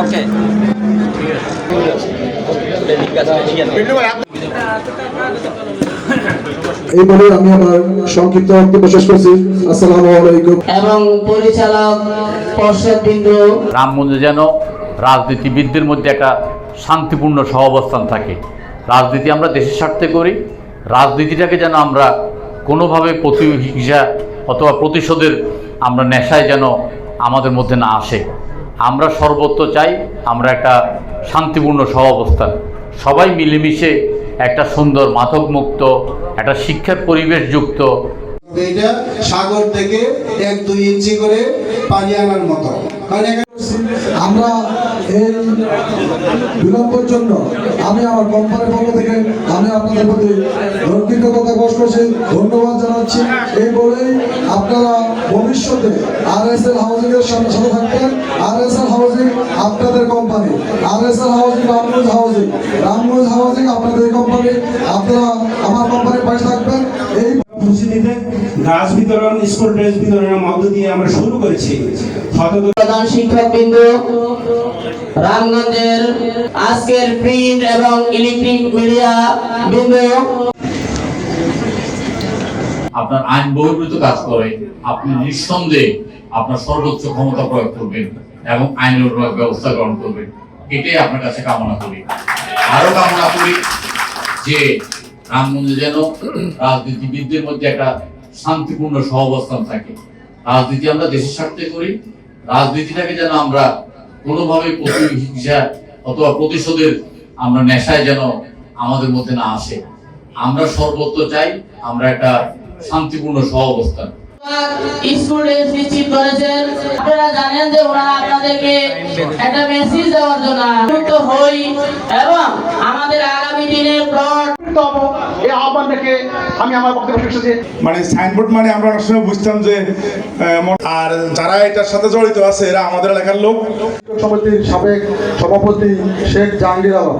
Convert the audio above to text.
ওকে এই বলে আমি আমার সংক্ষিপ্ত বক্তব্য শেষ করছি। আসসালামু আলাইকুম। এবং পরিচালক পর্ষদবৃন্দ রামগঞ্জে যেন রাজনীতিবিদদের মধ্যে একটা শান্তিপূর্ণ সহাবস্থান থাকে। রাজনীতি আমরা দেশের স্বার্থে করি। রাজনীতিটাকে যেন আমরা কোনোভাবে প্রতিহিংসা অথবা প্রতিশোধের আমরা নেশায় যেন আমাদের মধ্যে না আসে। আমরা সর্বত্র চাই, আমরা একটা শান্তিপূর্ণ সহাবস্থান। সবাই মিলেমিশে একটা সুন্দর মাদকমুক্ত, একটা শিক্ষার পরিবেশযুক্ত। এটা সাগর থেকে এক দুই ইঞ্চি করে পানি আনার মতো। আমরা এই বিলম্বের জন্য আমি আমার কোম্পানির পক্ষ থেকে আমি আপনাদের প্রতি কৃতজ্ঞতা প্রকাশ করছি, ধন্যবাদ জানাচ্ছি। এই বলেই আপনারা ভবিষ্যতে আর এস এল হাউজিং এর সাথে সাথে থাকবেন। আর এস এল হাউজিং আপনাদের company. R S L housing Ramganj housing. Ramganj housing আপনাদের কোম্পানি। আপনারা আমার কোম্পানির পাশে থাকবেন। এই উপস্থিতিতে গাছ বিতরণ স্কুল ড্রেস বিতরণের মধ্য দিয়ে আমরা শুরু করেছি। প্রধান শিক্ষকবৃন্দ রামগঞ্জের আজকের প্রিন্ট এবং ইলেকট্রিক মিডিয়া বৃন্দ। আপনার আইন বহির্ভূত কাজ করে আপনি নিঃসন্দেহে আপনার সর্বোচ্চ ক্ষমতা প্রয়োগ করবেন এবং আইনের ব্যবস্থা গ্রহণ করবেন। এটাই আপনার কাছে কামনা করি। আরও কামনা করি যে রামগঞ্জে যেন রাজনীতিবিদদের মধ্যে একটা শান্তিপূর্ণ সহাবস্থান থাকে। রাজনীতি আমরা দেশের স্বার্থে করি, রাজনীতিটাকে যেন আমরা কোনোভাবে প্রতিহিংসা অথবা প্রতিশোধের আমরা নেশায় যেন আমাদের মধ্যে না আসে। আমরা সর্বত্র চাই আমরা একটা শান্তিপূর্ণ সহাবস্থান। একটা মেসেজ দেওয়ার জন্য হই এবং আমাদের আগামী প্লট তব এই আহ্বান রেখে আমি আমার বক্তব্য শেষ করছি। মানে সাইনবোর্ড মানে আমরা অনেক সময় বুঝতাম যে আর যারা এটার সাথে জড়িত আছে এরা আমাদের এলাকার লোক। সমিতির সাবেক সভাপতি শেখ জাহাঙ্গীর আলম।